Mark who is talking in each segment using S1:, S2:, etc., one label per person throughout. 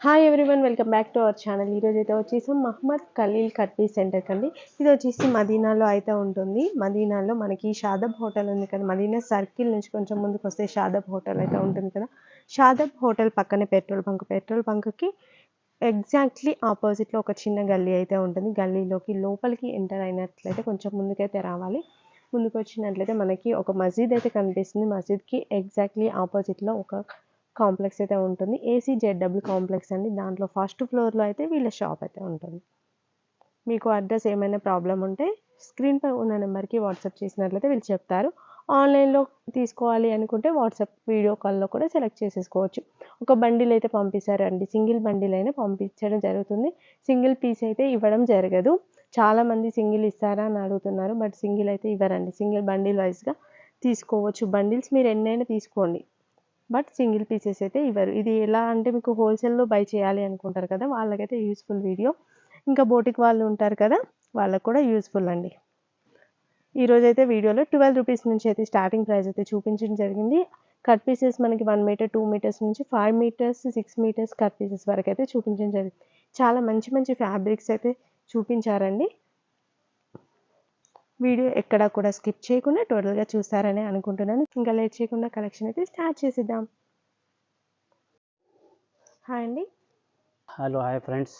S1: Hi everyone welcome back to our channel ఈరోజు అయితే వచ్చేసి మహమ్మద్ ఖలీల్ కట్బీ సెంటర్ కండి ఇది వచ్చేసి మదీనాలో అయితే ఉంటుంది. మదీనాలో మనకి షాదబ్ హోటల్ ఉంది కదా. మదీనా సర్కిల్ నుంచి కొంచెం ముందుకు వస్తే షాదబ్ హోటల్ అయితే ఉంటుంది కదా. షాదబ్ హోటల్ పక్కనే పెట్రోల్ బంక్. పెట్రోల్ బంక్కి ఎగ్జాక్ట్లీ ఆపోజిట్లో ఒక చిన్న గల్లీ అయితే ఉంటుంది. గల్లీలోకి లోపలికి ఎంటర్ అయినట్లయితే కొంచెం ముందుకైతే రావాలి. ముందుకు వచ్చినట్లయితే మనకి ఒక మసీద్ అయితే కనిపిస్తుంది. మసీద్కి ఎగ్జాక్ట్లీ ఆపోజిట్లో ఒక కాంప్లెక్స్ అయితే ఉంటుంది. ఏసీ జెడ్డబ్ల్యూ కాంప్లెక్స్ అండి. దాంట్లో ఫస్ట్ ఫ్లోర్లో అయితే వీళ్ళ షాప్ అయితే ఉంటుంది. మీకు అడ్రస్ ఏమైనా ప్రాబ్లం ఉంటే స్క్రీన్పై ఉన్న నెంబర్కి వాట్సాప్ చేసినట్లయితే వీళ్ళు చెప్తారు. ఆన్లైన్లో తీసుకోవాలి అనుకుంటే వాట్సాప్ వీడియో కాల్లో కూడా సెలెక్ట్ చేసేసుకోవచ్చు. ఒక బండిల్ అయితే పంపిస్తారండి. సింగిల్ బండిల్ అయినా పంపించడం జరుగుతుంది. సింగిల్ పీస్ అయితే ఇవ్వడం జరగదు. చాలామంది సింగిల్ ఇస్తారా అని అడుగుతున్నారు. బట్ సింగిల్ అయితే ఇవ్వరండి. సింగిల్ బండిల్ వైజ్గా తీసుకోవచ్చు. బండిల్స్ మీరు ఎన్నైనా తీసుకోండి. బట్ సింగిల్ పీసెస్ అయితే ఇవ్వరు. ఇది ఎలా అంటే మీకు హోల్సేల్లో బై చేయాలి అనుకుంటారు కదా వాళ్ళకైతే యూస్ఫుల్ వీడియో. ఇంకా బోటిక్ వాళ్ళు ఉంటారు కదా వాళ్ళకు కూడా యూస్ఫుల్ అండి. ఈరోజు అయితే వీడియోలో ట్వెల్వ్ రూపీస్ నుంచి అయితే స్టార్టింగ్ ప్రైస్ అయితే చూపించడం జరిగింది. కట్ పీసెస్ మనకి వన్ మీటర్ టూ మీటర్స్ నుంచి five metres six metres cut pieces వరకు అయితే చూపించడం జరిగింది. చాలా మంచి మంచి ఫ్యాబ్రిక్స్ అయితే చూపించారండి. వీడియో ఎక్కడ కూడా స్కిప్ చేయకుండా టోటల్గా చూస్తారని అనుకుంటున్నాను. ఇంకా లేట్ చేయకుండా కలెక్షన్ అయితే స్టార్ట్ చేసేద్దాం. హాయ్ అండి.
S2: హలో హాయ్ ఫ్రెండ్స్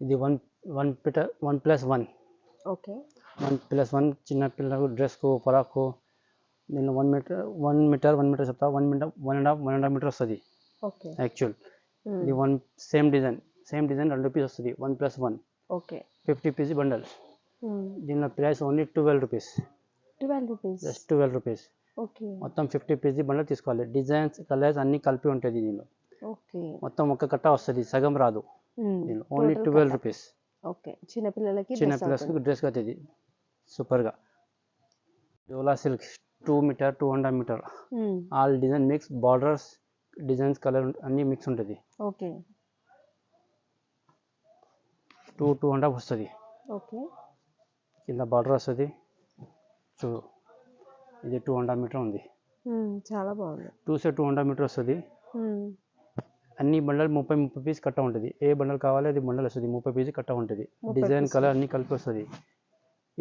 S2: ఇది one one పిటర్ one plus one
S1: okay
S2: one plus one చిన్న పిల్లలకు డ్రెస్కు పొరకు దీనిలో one metre one metre one metre చెప్తా. One metre one and half one and half metre వస్తుంది.
S1: ఓకే
S2: యాక్చువల్ ఇది one same design same design రెండు piece వస్తుంది. One plus one
S1: okay
S2: fifty piece bundle దీనిలో price only twelve rupees.
S1: Twelve rupees?
S2: Just twelve rupees.
S1: Okay.
S2: మొత్తం fifty piece bundle తీసుకోవాలి. Designs colours అన్నీ కలిపి ఉంటుంది దీనిలో.
S1: ఓకే.
S2: మొత్తం ఒక కట్ట వస్తుంది సగం రాదు. దీనిలో ఓన్లీ ట్వెల్వ్ రూపీస్.
S1: ఓకే. చిన్నపిల్లలకి
S2: చిన్న పిల్లలకి డ్రెస్ అవుతుంది సూపర్గా Dola silk two metre two half metre all design mix borders designs colour అన్నీ మిక్స్ ఉంటుంది.
S1: ఓకే.
S2: టూ టూ హాఫ్ వస్తుంది.
S1: ఓకే.
S2: కింద బార్డర్ వస్తుంది. చూడు ఇది టూ హాఫ్ మీటర్ ఉంది.
S1: చాలా బాగుంది.
S2: Two side two half metre వస్తుంది. అన్ని బండల్ ముప్పై ముప్పై పీస్ కట్ట ఉంటుంది. ఏ బండల్ కావాలి అది బండల్ వస్తుంది. ముప్పై పీస్ కట్ట ఉంటుంది. డిజైన్. కలర్ అన్ని కలిపి వస్తుంది.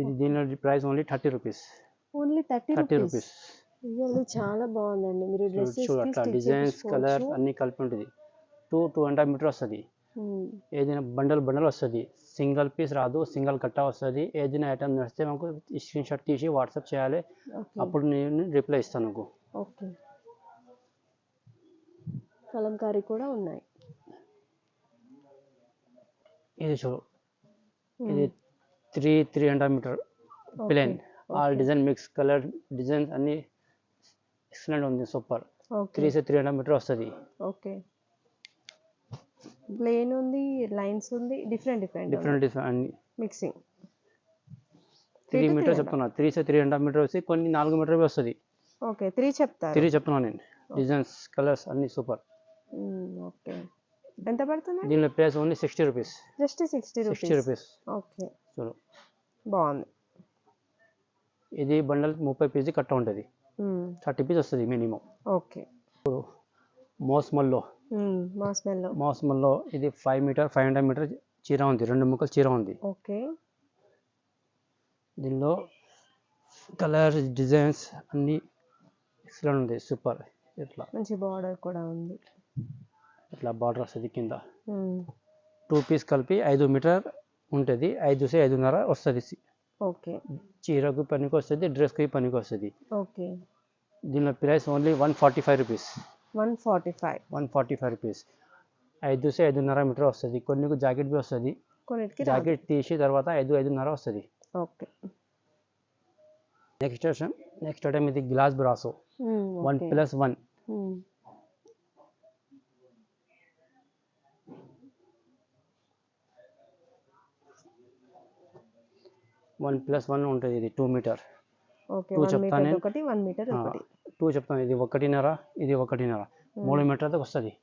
S2: ఇది దీనిలో price only thirty rupees.
S1: Only thirty
S2: thirty
S1: rupees? చాలా బాగుందండి. మీరు
S2: చూడు అట్లా డిజైన్స్ కలర్ అన్ని కలిపి ఉంటుంది. టూ టూ హాఫ్ మీటర్ వస్తుంది. ఏదైనా బండల్ బండల్ వస్తుంది. సింగిల్ పీస్ రాదు సింగిల్ కట్ట వస్తుంది. ఏదైనా ఐటమ్ నడిస్తే మాకు స్క్రీన్ షాట్ తీసి వాట్సాప్ చేయాలి. అప్పుడు నేను రిప్లై ఇస్తాను నీకు
S1: ఓకే. కలంకారీ కూడా ఉన్నాయి.
S2: ఇది చూడు. ఇది three three half metre plain all design mix colour designs అన్ని ఎక్సలెంట్ ఉంది super three three half metre వస్తుంది.
S1: ఓకే. ప్లేన్ ఉంది లైన్స్ ఉంది డిఫరెంట్ డిఫరెంట్
S2: డిఫరెంట్ డిఫరెంట్ అన్ని.
S1: మిక్సింగ్
S2: త్రీ మీటర్ చెప్తున్నా. త్రీ సే త్రీ అండ్ హాఫ్ మీటర్ వచ్చి కొన్ని నాలుగు మీటర్ వస్తుంది.
S1: ఓకే త్రీ చెప్తారు.
S2: త్రీ చెప్తున్నాను నేను. డిజైన్స్ కలర్స్ అన్ని సూపర్
S1: ఓకే ఎంత పడుతుంది
S2: దీనిలో price only sixty rupees
S1: just sixty
S2: sixty
S1: rupees
S2: rupees
S1: okay
S2: చూడు.
S1: బాగుంది.
S2: ఇది బండల్ ముప్పై పీజీ కట్ట ఉంటుంది. థర్టీ పీస్ వస్తుంది మినిమం
S1: ఓకే
S2: మోస్మల్లో
S1: మా స్మెల్.
S2: మోస్మల్లో ఇది five metre five hundred metre చీర ఉంది. రెండు ముక్కలు చీర ఉంది.
S1: ఓకే.
S2: దీనిలో కలర్స్ డిజైన్స్ అన్నీ ఎక్సలెంట్ ఉంది. సూపర్. ఇట్లా
S1: మంచి బార్డర్ కూడా ఉంది.
S2: ఇట్లా బార్డర్ వస్తుంది కింద. టూ పీస్ కలిపి ఐదు మీటర్ ఉంటుంది. ఐదు సే ఐదున్నర వస్తుంది
S1: ఓకే.
S2: చీరకు పనికి వస్తుంది డ్రెస్కి పనికి వస్తుంది.
S1: ఓకే.
S2: దీనిలో price only one forty five rupees.
S1: One forty five.
S2: One forty five rupees. ఐదు సే ఐదున్నర మీటర్ వస్తుంది. కొన్ని జాకెట్ బి వస్తుంది.
S1: కొన్నిటికి
S2: జాకెట్ తీసి తర్వాత ఐదు ఐదున్నర వస్తుంది.
S1: ఓకే.
S2: నెక్స్ట్ నెక్స్ట్ ఐటమ్ ఇది glass brasso. One plus one. One plus one ఉంటుంది ఇది two metre.
S1: Okay
S2: Two
S1: one
S2: చెప్తా
S1: మీటర్
S2: నేను.
S1: ఒకటి వన్ మీటర్ ఒకటి.
S2: టూ చెప్తాను. ఇది ఒకటిన్నర ఇది ఒకటిన్నర. మూడు మీటర్ దాకా వస్తుంది.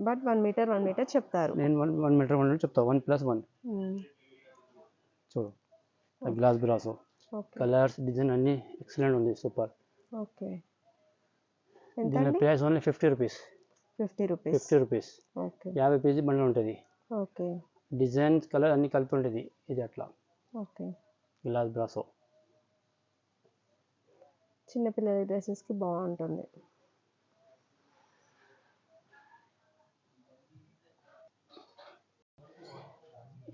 S1: But one metre one metre చెప్తారు.
S2: నేను వన్ వన్ మీటర్ వన్ చెప్తా. One plus one. చూడు. Glass brasso.
S1: Okay.
S2: Colours design అన్నీ ఎక్సలెంట్ ఉంది. సూపర్.
S1: ఓకే.
S2: దీని price only fifty rupees.
S1: Fifty rupees.
S2: Fifty rupees.
S1: Okay.
S2: యాభై పీజీ బండల్ ఉంటుంది.
S1: Okay.
S2: Design colour అన్ని కలిపి ఉంటుంది. ఇది అట్లా.
S1: ఓకే.
S2: Glass brasso.
S1: చిన్నపిల్లల డ్రెస్సెస్కి బాగుంటుంది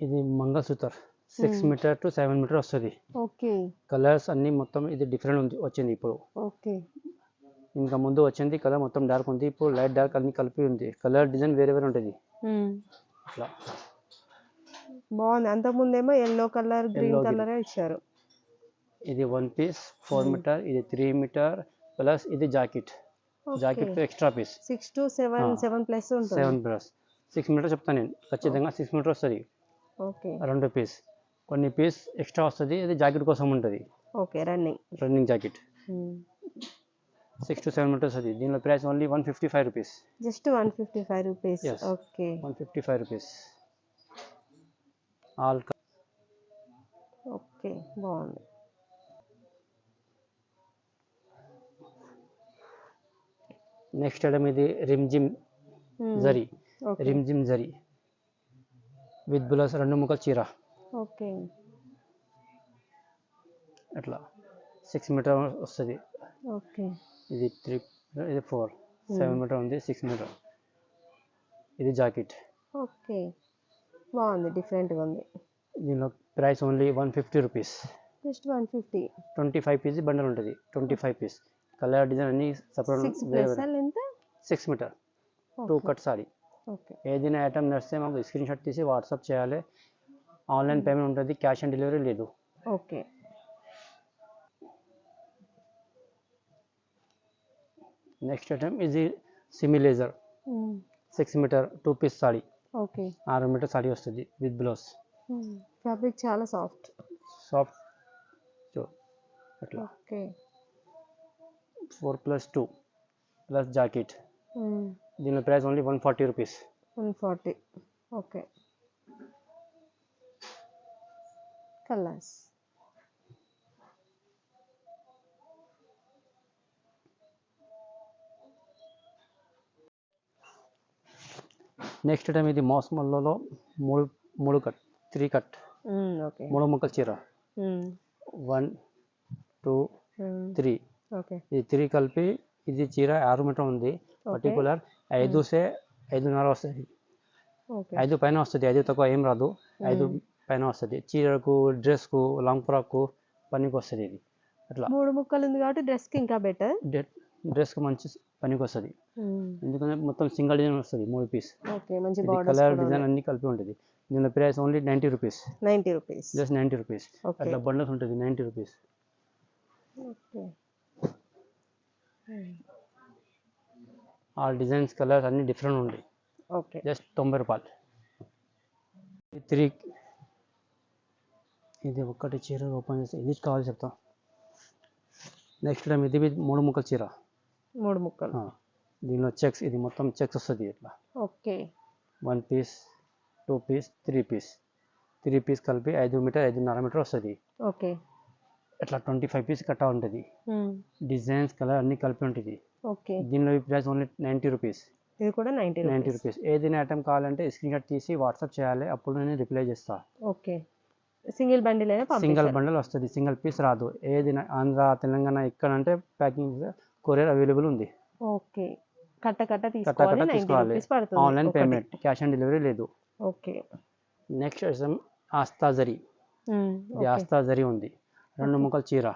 S2: ఇది మంగళసూతర్. Six. Metre to seven metre వస్తుంది.
S1: ఓకే.
S2: కలర్స్ అన్ని మొత్తం ఇది డిఫరెంట్ ఉంది వచ్చింది ఇప్పుడు.
S1: ఓకే.
S2: ఇంకా ముందు వచ్చింది కలర్ మొత్తం డార్క్ ఉంది ఇప్పుడు లైట్ డార్క్ అన్ని కలిపి ఉంది. కలర్ డిజైన్ వేరే వేరే ఉంటుంది. అట్లా.
S1: బాగుంది అంతకుముందేమో ఎల్లో కలర్ గ్రీన్. కలరే ఇచ్చారు.
S2: ఇది వన్ పీస్ ఫోర్ మీటర్ ఇది త్రీ మీటర్ ప్లస్ ఇది jacket jacket extra piece
S1: six to seven. Seven plus
S2: seven plus six metre చెప్తాను నేను. ఖచ్చితంగా సిక్స్ మీటర్ వస్తుంది.
S1: ఓకే
S2: రెండు పీస్ కొన్ని పీస్ ఎక్స్ట్రా వస్తుంది ఇది జాకెట్ కోసం ఉంటుంది.
S1: Okay running
S2: running jacket six to seven metres అది దీనిలో price only one fifty five rupees
S1: just one fifty five rupees. Okay
S2: one fifty five rupees all
S1: okay బాగుంది.
S2: Next item ఇది Rimjhim. Zari. Rimjhim zari. With బులస్ రెండు ముక్కలు చీర.
S1: ఓకే.
S2: అట్లా. సిక్స్ మీటర్ వస్తుంది.
S1: ఓకే.
S2: ఇది త్రీ ఇది ఫోర్ సెవెన్ మీటర్ ఉంది సిక్స్ మీటర్ ఇది జాకెట్.
S1: ఓకే. బాగుంది డిఫరెంట్గా ఉంది.
S2: దీనిలో price only one fifty rupees
S1: just one fifty
S2: twenty five piece bundle ఉంటుంది. Twenty five piece colour design అన్ని separate
S1: six
S2: metre two cut sorry ఏదైనా ఐటమ్ నడిస్తే మాకు స్క్రీన్ షాట్ తీసి వాట్సాప్ చేయాలి. ఆన్లైన్ పేమెంట్ ఉంటుంది క్యాష్ ఆన్ డెలివరీ లేదు.
S1: Okay
S2: next item ఇది సిమిలేజర్ six metre two piece sari
S1: okay
S2: ఆరు మీటర్ సాడీ వస్తుంది విత్ బ్లౌజ్
S1: ఫ్యాబ్రిక్ చాలా సాఫ్ట్
S2: సాఫ్ట్ అట్లా.
S1: Okay
S2: four plus two plus jacket దీని price only one forty rupees
S1: one forty okay colours
S2: next item ఇది మాస్ మల్లలో మూడు మూడు కట్ త్రీ కట్
S1: ఓకే
S2: మూడు ముక్కల చీర వన్ టూ త్రీ
S1: ఓకే
S2: ఇది త్రీ కలిపి ఇది చీర ఆరు మీటర్ ఉంది పర్టికులర్ ఐదు సే ఐదున్నర వస్తుంది. ఐదు పైన వస్తుంది. ఐదు తక్కువ ఏం రాదు. ఐదు పైన వస్తుంది. చీరకు డ్రెస్కు లాంగ్ ఫ్రాక్కు పనికి వస్తుంది ఇది. అట్లా.
S1: మూడు ముక్కలు ఉంది కాబట్టి డ్రెస్కి ఇంకా బెటర్
S2: డ్రెస్కి మంచి పనికి వస్తుంది. ఎందుకంటే మొత్తం సింగిల్ డిజైన్ వస్తుంది మూడు పీస్.
S1: మంచి
S2: కలర్ డిజైన్ అన్ని కలిపి ఉంటుంది. దీని price only ninety rupees
S1: ninety rupees.
S2: Just ninety rupees అట్లా బండల్స్ ఉంటుంది నైంటీ రూపీస్
S1: ఓకే.
S2: ఆ డిజైన్స్ కలర్స్ అన్ని డిఫరెంట్ ఉంటాయి.
S1: ఓకే.
S2: జస్ట్ తొంభై రూపాయలు. త్రీ ఇది ఒక్కటి చీర ఓపెన్ చేసి ఇది కావాలి చెప్తా. నెక్స్ట్ టైం ఇది మూడు ముక్కల చీర.
S1: మూడు ముక్కలు.
S2: దీనిలో చెక్స్ ఇది మొత్తం చెక్స్ వస్తుంది ఇట్లా.
S1: Okay.
S2: One piece two piece three piece three piece కలిపి ఐదు మీటర్ ఐదున్నర మీటర్ వస్తుంది.
S1: ఓకే.
S2: ఇట్లా ట్వంటీ ఫైవ్ పీస్ కట్టా ఉంటుంది. డిజైన్స్ కలర్ అన్ని కలిపి ఉంటుంది.
S1: ఓకే.
S2: దీనిలో ప్రైస్ ఓన్లీ నైంటీ రూపీస్.
S1: ఇది కూడా నైంటీ
S2: నైంటీ
S1: రూపీస్.
S2: ఏదైనా ఐటమ్ కావాలంటే స్క్రీన్ షాట్ తీసి వాట్సాప్ చేయాలి. అప్పుడు నేను రిప్లై చేస్తాను
S1: okay. Single bundle
S2: single bundle వస్తుంది. సింగిల్ పీస్ రాదు. ఏది ఆంధ్ర తెలంగాణ ఎక్కడ అంటే ప్యాకింగ్ కొరియర్ అవైలబుల్ ఉంది.
S1: ఓకే. కట్ట కట్ట తీసుకోవాలి.
S2: Online. Payment. Cash on delivery లేదు.
S1: ఓకే.
S2: నెక్స్ట్ ఆస్తా జరీ. ఆస్తా జరీ ఉంది. రెండు ముక్కల చీర.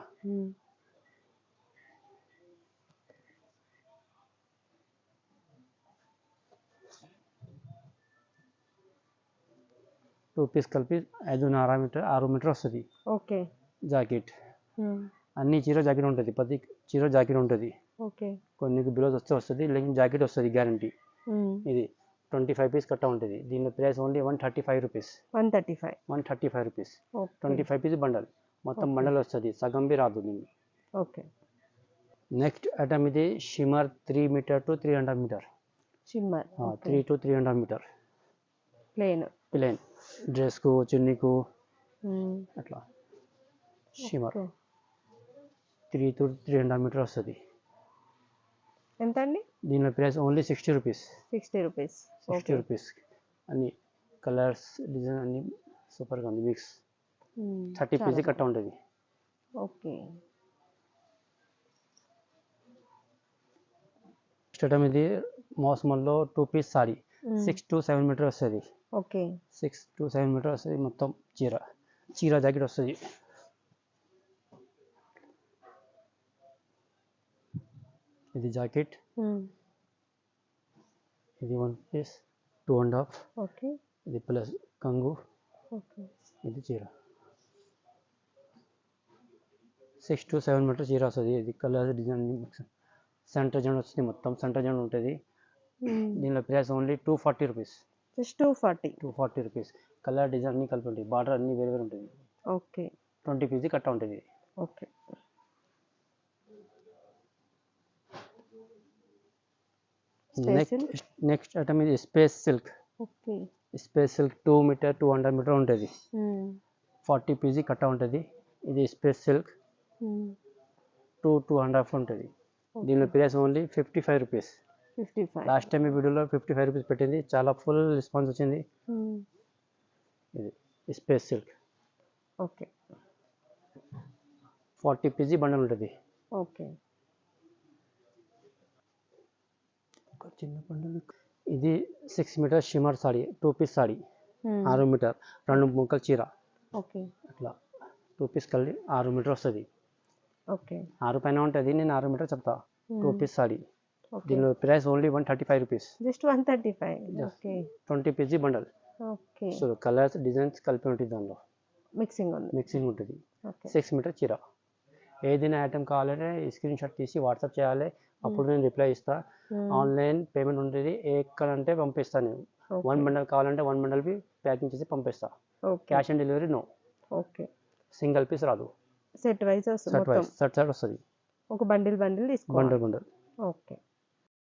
S2: టూ పీస్ కలిపి ఐదున్నర మీటర్ ఆరు మీటర్ వస్తుంది.
S1: ఓకే.
S2: జాకెట్ అన్ని చీర జాకెట్ ఉంటుంది. ప్రతి చీర జాకెట్ ఉంటుంది.
S1: ఓకే.
S2: కొన్ని బ్లౌజ్ వస్తే వస్తుంది లేకపోతే జాకెట్ వస్తుంది గ్యారంటీ ఇది ట్వంటీ ఫైవ్ పీస్ కట్ట ఉంటుంది. దీని price only one thirty five rupees
S1: one thirty five.
S2: One thirty five rupees twenty five piece bundle. మొత్తం. బండల్ వస్తుంది. సగం బి రాదు దీన్ని
S1: ఓకే.
S2: నెక్స్ట్ ఐటమ్ ఇది shimmer three metre to three half metre
S1: shimmer
S2: three to three half metre
S1: plain
S2: plain డ్రెస్కు చున్నీకు అట్లా. Shimmer three to three half metre వస్తుంది.
S1: ఎంత అండి
S2: దీని price only sixty rupees
S1: sixty rupees
S2: sixty rupees అన్ని colours design అన్ని సూపర్గా ఉంది మిక్స్ థర్టీ పీజీ కట్ట ఉంటుంది.
S1: ఓకే.
S2: స్టేటమ్ ఇది మోసమల్లో two piece sari. Six to seven metre వస్తుంది.
S1: Okay.
S2: Six to seven metre వస్తుంది మొత్తం చీర. చీర జాకెట్ వస్తుంది. ఇది జాకెట్. ఇది one piece two and half.
S1: Okay.
S2: ఇది ప్లస్ కంగు.
S1: ఓకే.
S2: ఇది చీర. సిక్స్ టు సెవెన్ మీటర్ చీర వస్తుంది. ఇది కలర్ డిజైన్ సెంటర్ జండ్ వస్తుంది మొత్తం. సెంటర్ జండ్ ఉంటుంది. దీనిలో price only two forty rupees
S1: just two forty
S2: two forty rupees colour design అన్ని కలిపి ఉంటుంది. బార్డర్ అన్ని వేరు వేరు ఉంటుంది.
S1: ఓకే
S2: ట్వంటీ పీజీ కట్ట ఉంటుంది
S1: ఓకే
S2: నెక్స్ట్ నెక్స్ట్ ఐటమ్ ఇది space silk
S1: okay
S2: space silk two metre two hundred metre ఉంటుంది. ఫార్టీ పీజీ కట్ట ఉంటుంది. ఇది space silk two two and half ఉంటుంది. దీని price only fifty five rupees
S1: fifty five
S2: last time ఈ వీడియోలో fifty five rupees పెట్టింది. చాలా ఫుల్ రెస్పాన్స్ వచ్చింది. ఇది space silk
S1: okay
S2: forty PG bundle ఉంటుంది.
S1: ఓకే
S2: ఒక చిన్న బండల్ ఇది six metre shimmer sari two piece sari ఆరు మీటర్ రెండు ముక్కలు చీర.
S1: ఓకే
S2: అట్లా. టూ పీస్ కలిసి ఆరు మీటర్ వస్తుంది.
S1: ఓకే.
S2: ఆరు పైన ఉంటుంది నేను ఆరు మీటర్ చెప్తా. Two piece
S1: okay.
S2: దీనిలో price only one thirty five rupees
S1: just one thirty five
S2: twenty PG bundle
S1: okay.
S2: So colours designs కలిపి ఉంటుంది దానిలో.
S1: మిక్సింగ్ ఉంది.
S2: మిక్సింగ్ ఉంటుంది. సిక్స్ మీటర్ చీర. ఏదైనా ఐటమ్ కావాలంటే స్క్రీన్ షాట్ తీసి వాట్సాప్ చేయాలి. అప్పుడు నేను రిప్లై ఇస్తా. ఆన్లైన్ పేమెంట్ ఉంటుంది. ఎక్కడంటే పంపిస్తాను నేను. వన్ బండల్ కావాలంటే వన్ బండల్ ప్యాకింగ్ చేసి పంపిస్తా. Cash on delivery no
S1: okay.
S2: Single piece రాదు.
S1: సెట్ వైజ్ వస్తుంది
S2: వైస్ షర్ట్ షర్ట్ వస్తుంది.
S1: ఒక బండిల్ బండిల్ తీసుకోవాలి.
S2: Bundle bundle.
S1: ఓకే.